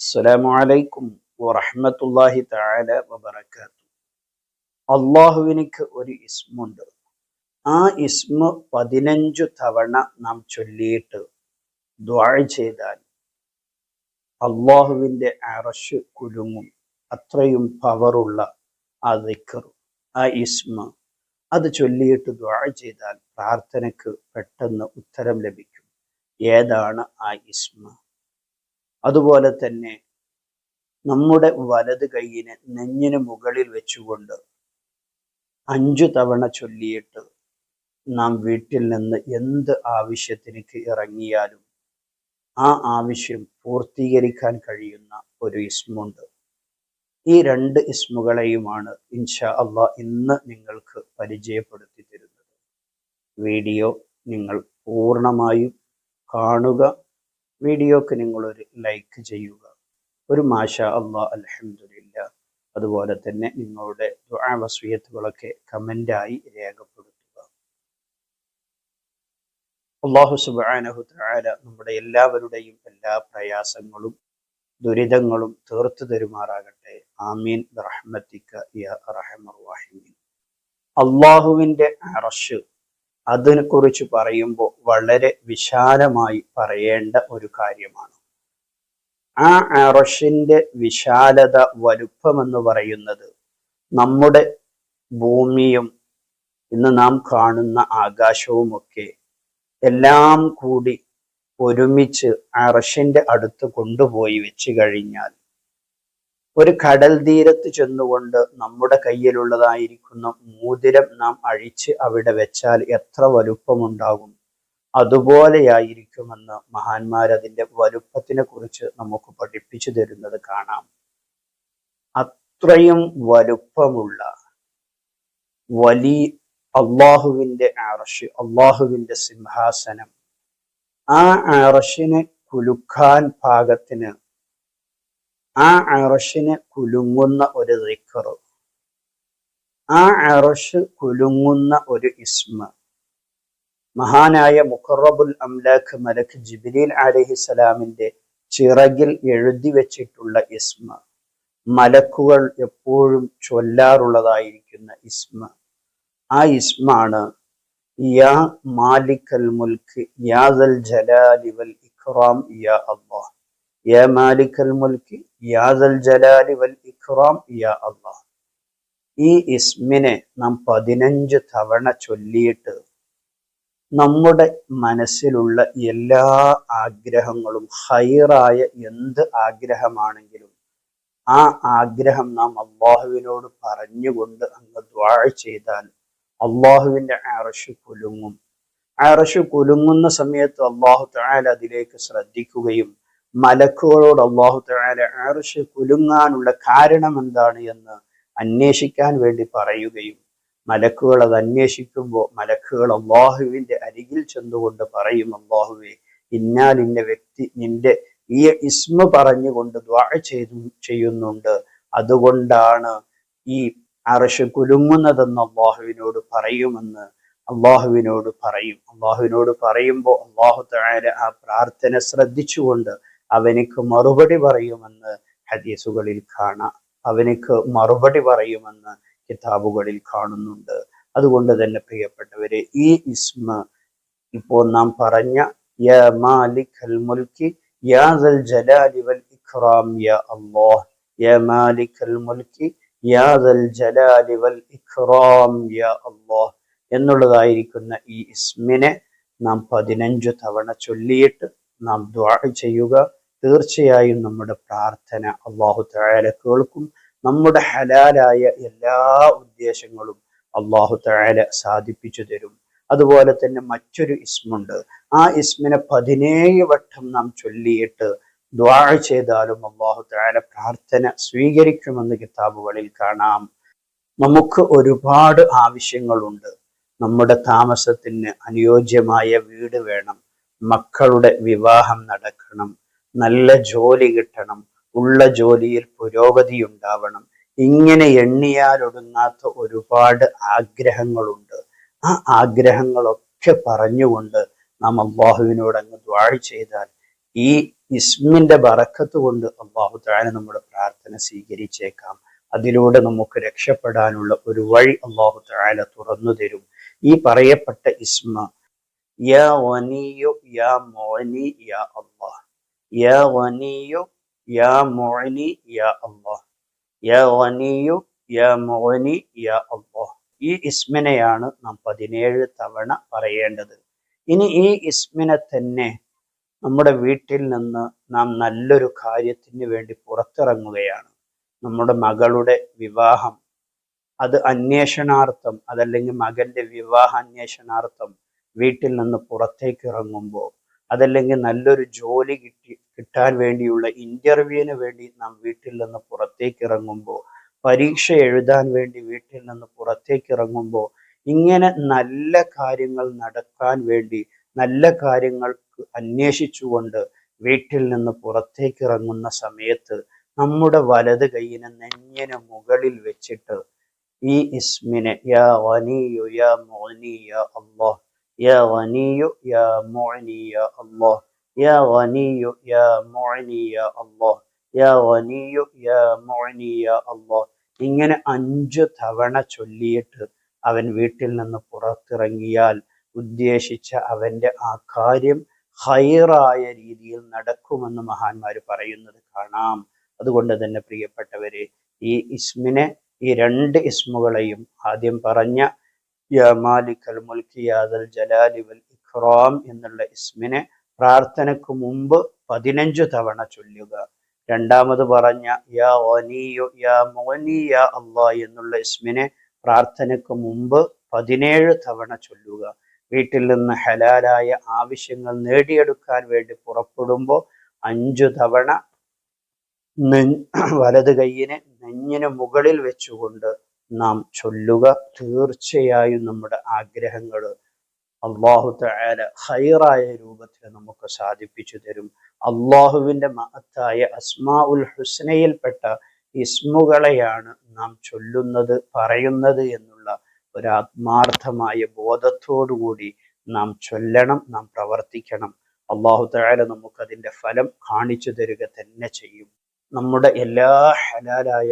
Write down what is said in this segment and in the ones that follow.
അസ്സലാമു വറഹമത്തല്ലാഹി വറഹ്മത്തുള്ളാഹി വബർക്കാത്തു അള്ളാഹുവിനിക്ക് ഒരു ഇസ്മുണ്ട്. ആ ഇസ്മ പതിനഞ്ചു തവണ നാം ചൊല്ലിയിട്ട് ദ്വാഴ ചെയ്താൽ അള്ളാഹുവിന്റെ അറശ് കുലുങ്ങും അത്രയും പവറുള്ള ആ ദിക്കർ ആ ഇസ്മ അത് ചൊല്ലിയിട്ട് ദ്വാഴ ചെയ്താൽ പ്രാർത്ഥനയ്ക്ക് പെട്ടെന്ന് ഉത്തരം ലഭിക്കും. ഏതാണ് ആ ഇസ്മ? അതുപോലെ തന്നെ നമ്മുടെ വലത് കൈയിനെ നെഞ്ഞിന് മുകളിൽ വെച്ചുകൊണ്ട് അഞ്ചു തവണ ചൊല്ലിയിട്ട് നാം വീട്ടിൽ നിന്ന് എന്ത് ആവശ്യത്തിനേക്ക് ഇറങ്ങിയാലും ആ ആവശ്യം പൂർത്തീകരിക്കാൻ കഴിയുന്ന ഒരു ഇസ്മുണ്ട്. ഈ രണ്ട് ഇസ്മുകളെയുമാണ് ഇൻഷാ അള്ളാ ഇന്ന് നിങ്ങൾക്ക് പരിചയപ്പെടുത്തി തരുന്നത്. വീഡിയോ നിങ്ങൾ പൂർണമായും കാണുക. വീഡിയോക്ക് നിങ്ങളൊരു ലൈക്ക് ചെയ്യുക. ഒരു മാഷ അള്ളാ അലഹമില്ല അതുപോലെ തന്നെ നിങ്ങളുടെ വസ്വിയത്തുകളൊക്കെ കമന്റായി രേഖപ്പെടുത്തുക. അള്ളാഹു സുബാനഹു താല നമ്മുടെ എല്ലാവരുടെയും എല്ലാ പ്രയാസങ്ങളും ദുരിതങ്ങളും തീർത്തു തരുമാറാകട്ടെ. ആമീൻ. റഹ്മത്തിക്ക റഹമർവാഹിമീൻ അള്ളാഹുവിന്റെ അറഷ് അതിനെക്കുറിച്ച് പറയുമ്പോൾ വളരെ വിശാലമായി പറയേണ്ട ഒരു കാര്യമാണ്. ആ അറഷിന്റെ വിശാലത വലുപ്പം എന്ന് പറയുന്നത് നമ്മുടെ ഭൂമിയും ഇന്ന് നാം കാണുന്ന ആകാശവുമൊക്കെ എല്ലാം കൂടി ഒരുമിച്ച് അറഷിന്റെ അടുത്ത് കൊണ്ടുപോയി വെച്ച് കഴിഞ്ഞാൽ ഒരു കടൽ തീരത്ത് ചെന്നുകൊണ്ട് നമ്മുടെ കയ്യിലുള്ളതായിരിക്കുന്ന മോതിരം നാം അഴിച്ച് അവിടെ വെച്ചാൽ എത്ര വലുപ്പമുണ്ടാകും? അതുപോലെയായിരിക്കുമെന്ന് മഹാന്മാർ അതിന്റെ വലുപ്പത്തിനെ കുറിച്ച് നമുക്ക് പഠിപ്പിച്ചു തരുന്നത് കാണാം. അത്രയും വലുപ്പമുള്ള വലിയ അള്ളാഹുവിന്റെ ആറഷ് അള്ളാഹുവിന്റെ സിംഹാസനം ആ ആറഷിനെ കുലുക്കാൻ പാകത്തിന് ആ അറഷിനെ കുലുങ്ങുന്ന ഒരു ദിക്കറ് ആ അറഷ് കുലുങ്ങുന്ന ഒരു ഇസ്മ. മഹാനായ മുഖറബുൽ അംലാഖ് മലഖ് ജിബിലീൽ അലഹിസലാമിന്റെ ചിറകിൽ എഴുതി വെച്ചിട്ടുള്ള ഇസ്മ. മലക്കുകൾ എപ്പോഴും ചൊല്ലാറുള്ളതായിരിക്കുന്ന ഇസ്മ. ആ ഇസ്മാണ് യാ മാലിക്കൽ മുൽക്ക് യാദൽ ജലാലി വൽ ഇഖ്റാം യാ അള്ളാഹ്. മുൽക്ക് യാദൽ ജലാലി വൽ യാ ഈ ഇസ്മിനെ നാം പതിനഞ്ച് തവണ ചൊല്ലിയിട്ട് നമ്മുടെ മനസ്സിലുള്ള എല്ലാ ആഗ്രഹങ്ങളും ഹൈറായ എന്ത് ആഗ്രഹമാണെങ്കിലും ആ ആഗ്രഹം നാം അള്ളാഹുവിനോട് പറഞ്ഞുകൊണ്ട് അങ്ങ് ദ്വാഴ ചെയ്താൽ അള്ളാഹുവിന്റെ അറശ് കുലുങ്ങും. അറശ് കുലുങ്ങുന്ന സമയത്ത് അള്ളാഹു തായാൽ അതിലേക്ക് ശ്രദ്ധിക്കുകയും മലക്കുകളോട് അള്ളാഹു താല ആർഷ് കുലുങ്ങാനുള്ള കാരണം എന്താണ് എന്ന് അന്വേഷിക്കാൻ വേണ്ടി പറയുകയും മലക്കുകൾ അത് അന്വേഷിക്കുമ്പോൾ മലക്കുകൾ അള്ളാഹുവിന്റെ അരികിൽ ചെന്നുകൊണ്ട് പറയും അള്ളാഹുവെ ഇന്നാലിന്റെ വ്യക്തി നിന്റെ ഈ ഇസ്മ പറഞ്ഞുകൊണ്ട് ദ്വാ ചെയ്തു ചെയ്യുന്നുണ്ട്. അതുകൊണ്ടാണ് ഈ അറിഷ് കുലുങ്ങുന്നതെന്ന് അള്ളാഹുവിനോട് പറയുമെന്ന് അള്ളാഹുവിനോട് പറയും. അള്ളാഹുവിനോട് പറയുമ്പോൾ അള്ളാഹു താര ആ പ്രാർത്ഥന ശ്രദ്ധിച്ചുകൊണ്ട് അവനിക്ക് മറുപടി പറയുമെന്ന് ഹദീസുകളിൽ കാണാം. അവനിക്ക് മറുപടി പറയുമെന്ന് കിതാബുകളിൽ കാണുന്നുണ്ട്. അതുകൊണ്ട് തന്നെ പ്രിയപ്പെട്ടവരെ ഈ ഇസ്മ ഇപ്പോൾ നാം പറഞ്ഞ മുൽക്കി ജലാലി വൽ യാ അല്ലാഹ് മുൽക്കി ജലാലി വൽ യാ അല്ലാഹ് എന്നുള്ളതായിരിക്കുന്ന ഈ ഇസ്മിനെ നാം പതിനഞ്ചു തവണ ചൊല്ലിയിട്ട് നാം ദ്വാ ചെയ്യുക. തീർച്ചയായും നമ്മുടെ പ്രാർത്ഥന അള്ളാഹു തായാല കേൾക്കും. നമ്മുടെ ഹലാലായ എല്ലാ ഉദ്ദേശങ്ങളും അള്ളാഹു തായാല സാധിപ്പിച്ചു തരും. അതുപോലെ തന്നെ മറ്റൊരു ഇസ്മുണ്ട്. ആ ഇസ്മിനെ പതിനേഴ് വട്ടം നാം ചൊല്ലിയിട്ട് ദ്വാഴ ചെയ്താലും അള്ളാഹു തായാല പ്രാർത്ഥന സ്വീകരിക്കുമെന്ന് കിതാബുകളിൽ കാണാം. നമുക്ക് ഒരുപാട് ആവശ്യങ്ങളുണ്ട്. നമ്മുടെ താമസത്തിന് അനുയോജ്യമായ വീട് വേണം. മക്കളുടെ വിവാഹം നടക്കണം. നല്ല ജോലി കിട്ടണം ഉള്ള ജോലിയിൽ പുരോഗതി ഉണ്ടാവണം ഇങ്ങനെ എണ്ണിയാലൊടുങ്ങാത്ത ഒരുപാട് ആഗ്രഹങ്ങളുണ്ട്. ആ ആഗ്രഹങ്ങളൊക്കെ പറഞ്ഞുകൊണ്ട് നാം അള്ളാഹുവിനോട് അങ്ങ് ദ്വാഴ ചെയ്താൽ ഈ ഇസ്മിന്റെ ബറക്കത്ത് കൊണ്ട് അള്ളാഹു താഴെ നമ്മുടെ പ്രാർത്ഥന സ്വീകരിച്ചേക്കാം. അതിലൂടെ നമുക്ക് രക്ഷപ്പെടാനുള്ള ഒരു വഴി അള്ളാഹു താല തുറന്നു തരും. ഈ പറയപ്പെട്ട ഇസ്മ യാ വനിയു യാ മോനി യാ അള്ളാഹ്. യാ വനിയു യാ معني യാ അള്ളാഹ് യാ വനിയു യാ معني യാ അള്ളാഹ് ഈ ഇസ്മിനെയാണ് നാം പതിനേഴ് തവണ പറയേണ്ടത്. ഇനി ഈ ഇസ്മിനെ തന്നെ നമ്മുടെ വീട്ടിൽ നിന്ന് നാം നല്ലൊരു കാര്യത്തിന് വേണ്ടി പുറത്തിറങ്ങുകയാണ്. നമ്മുടെ മകളുടെ വിവാഹം അത് അന്വേഷണാർത്ഥം അതല്ലെങ്കിൽ മകന്റെ വിവാഹ അന്വേഷണാർത്ഥം വീട്ടിൽ നിന്ന് പുറത്തേക്ക് ഇറങ്ങുമ്പോൾ അതല്ലെങ്കിൽ നല്ലൊരു ജോലി കിട്ടി കിട്ടാൻ വേണ്ടിയുള്ള ഇന്റർവ്യൂവിന് വേണ്ടി നാം വീട്ടിൽ നിന്ന് പുറത്തേക്ക് ഇറങ്ങുമ്പോൾ പരീക്ഷ എഴുതാൻ വേണ്ടി വീട്ടിൽ നിന്ന് പുറത്തേക്ക് ഇറങ്ങുമ്പോൾ ഇങ്ങനെ നല്ല കാര്യങ്ങൾ നടക്കാൻ വേണ്ടി നല്ല കാര്യങ്ങൾ അന്വേഷിച്ചുകൊണ്ട് വീട്ടിൽ നിന്ന് പുറത്തേക്ക് ഇറങ്ങുന്ന സമയത്ത് നമ്മുടെ വലത് കൈയിനെ നെഞ്ഞിന് മുകളിൽ വെച്ചിട്ട് ഈ ഇസ്മിനെ യാ വനിയു യാ മോനി യാ യാ غني يا معني يا الله. يا غني يا معني يا الله. يا غني يا معني يا الله. ഇങ്ങനെ അഞ്ചു തവണ ചൊല്ലിയിട്ട് അവൻ വീട്ടിൽ നിന്ന് പുറത്തിറങ്ങിയാൽ ഉദ്ദേശിച്ച അവന്റെ ആ കാര്യം ഹൈറായ രീതിയിൽ നടക്കുമെന്ന് മഹാന്മാർ പറയുന്നത് കാണാം. അതുകൊണ്ട് തന്നെ പ്രിയപ്പെട്ടവരെ ഈ ഇസ്മിനെ ഈ രണ്ട് ഇസ്മുകളെയും ആദ്യം പറഞ്ഞ എന്നുള്ള ഇസ്മിനെ പ്രാർത്ഥനയ്ക്ക് മുമ്പ് പതിനഞ്ചു തവണ ചൊല്ലുക. രണ്ടാമത് പറഞ്ഞ അള്ളാ എന്നുള്ള ഇസ്മിനെ പ്രാർത്ഥനയ്ക്ക് മുമ്പ് പതിനേഴ് തവണ ചൊല്ലുക. വീട്ടിൽ നിന്ന് ഹലാലായ ആവശ്യങ്ങൾ നേടിയെടുക്കാൻ വേണ്ടി പുറപ്പെടുമ്പോൾ അഞ്ചു തവണ വലത് കൈയിനെ നെഞ്ഞിന് മുകളിൽ വെച്ചുകൊണ്ട് നാം ചൊല്ലുക തീർച്ചയായും നമ്മുടെ ആഗ്രഹങ്ങൾ അള്ളാഹു തആല ഹൈറായ രൂപത്തിൽ നമുക്ക് സാധിപ്പിച്ചു തരും. അള്ളാഹുവിന്റെ മഹത്തായ അസ്മാ ഉൽ ഹുസ്നയിൽപ്പെട്ട ഇസ്മുകളെയാണ് നാം ചൊല്ലുന്നത് പറയുന്നത് എന്നുള്ള ഒരാത്മാർത്ഥമായ ബോധത്തോടുകൂടി നാം ചൊല്ലണം നാം പ്രവർത്തിക്കണം. അള്ളാഹു താല നമുക്കതിന്റെ ഫലം കാണിച്ചു തരിക തന്നെ ചെയ്യും. നമ്മുടെ എല്ലാ ഹലാലായ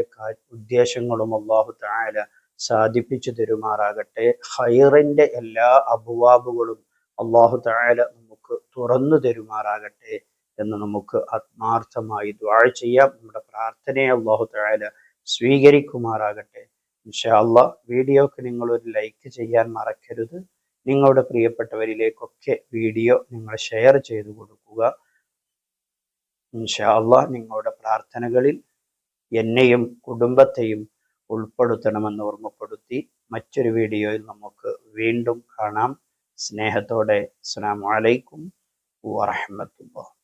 ഉദ്ദേശങ്ങളും അള്ളാഹു താല സാധിപ്പിച്ചു തരുമാറാകട്ടെ. ഹൈറിന്റെ എല്ലാ അബുവാബുകളും അള്ളാഹു താല നമുക്ക് തുറന്നു തരുമാറാകട്ടെ എന്ന് നമുക്ക് ആത്മാർത്ഥമായി ദ്വാഴ ചെയ്യാം. നമ്മുടെ പ്രാർത്ഥനയെ അള്ളാഹു താല സ്വീകരിക്കുമാറാകട്ടെ. ഇൻഷാല്ല വീഡിയോക്ക് നിങ്ങൾ ഒരു ലൈക്ക് ചെയ്യാൻ മറക്കരുത്. നിങ്ങളുടെ പ്രിയപ്പെട്ടവരിലേക്കൊക്കെ വീഡിയോ നിങ്ങൾ ഷെയർ ചെയ്തു കൊടുക്കുക. ഇൻഷാല്ല നിങ്ങളുടെ പ്രാർത്ഥനകളിൽ എന്നെയും കുടുംബത്തെയും ഉൾപ്പെടുത്തണമെന്ന് ഓർമ്മപ്പെടുത്തി മറ്റൊരു വീഡിയോയിൽ നമുക്ക് വീണ്ടും കാണാം. സ്നേഹത്തോടെ അസ്സാം വലൈക്കും വാഹമത്തുള്ള